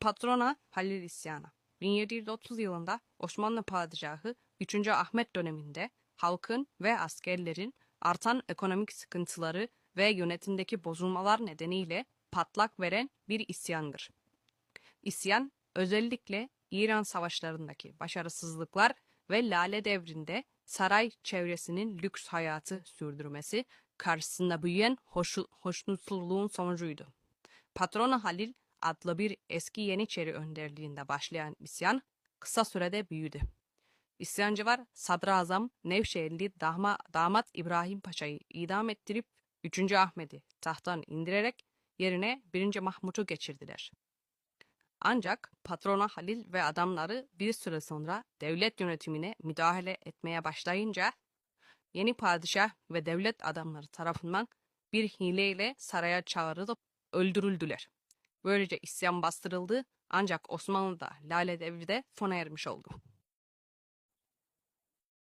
Patrona Halil isyanı. 1730 yılında Osmanlı Padişahı 3. Ahmet döneminde halkın ve askerlerin artan ekonomik sıkıntıları ve yönetimdeki bozulmalar nedeniyle patlak veren bir isyandır. İsyan özellikle İran savaşlarındaki başarısızlıklar ve Lale devrinde saray çevresinin lüks hayatı sürdürmesi karşısında büyüyen hoşu- hoşnutsuzluğun sonucuydu. Patrona Halil adlı bir eski Yeniçeri önderliğinde başlayan isyan kısa sürede büyüdü. İsyancılar Sadrazam Nevşehirli dahma, damat İbrahim Paşa'yı idam ettirip 3. Ahmet'i tahttan indirerek yerine 1. Mahmut'u geçirdiler. Ancak patrona Halil ve adamları bir süre sonra devlet yönetimine müdahale etmeye başlayınca yeni padişah ve devlet adamları tarafından bir hileyle saraya çağrılıp öldürüldüler. Böylece isyan bastırıldı ancak Osmanlı'da Lale Devri de sona ermiş oldu.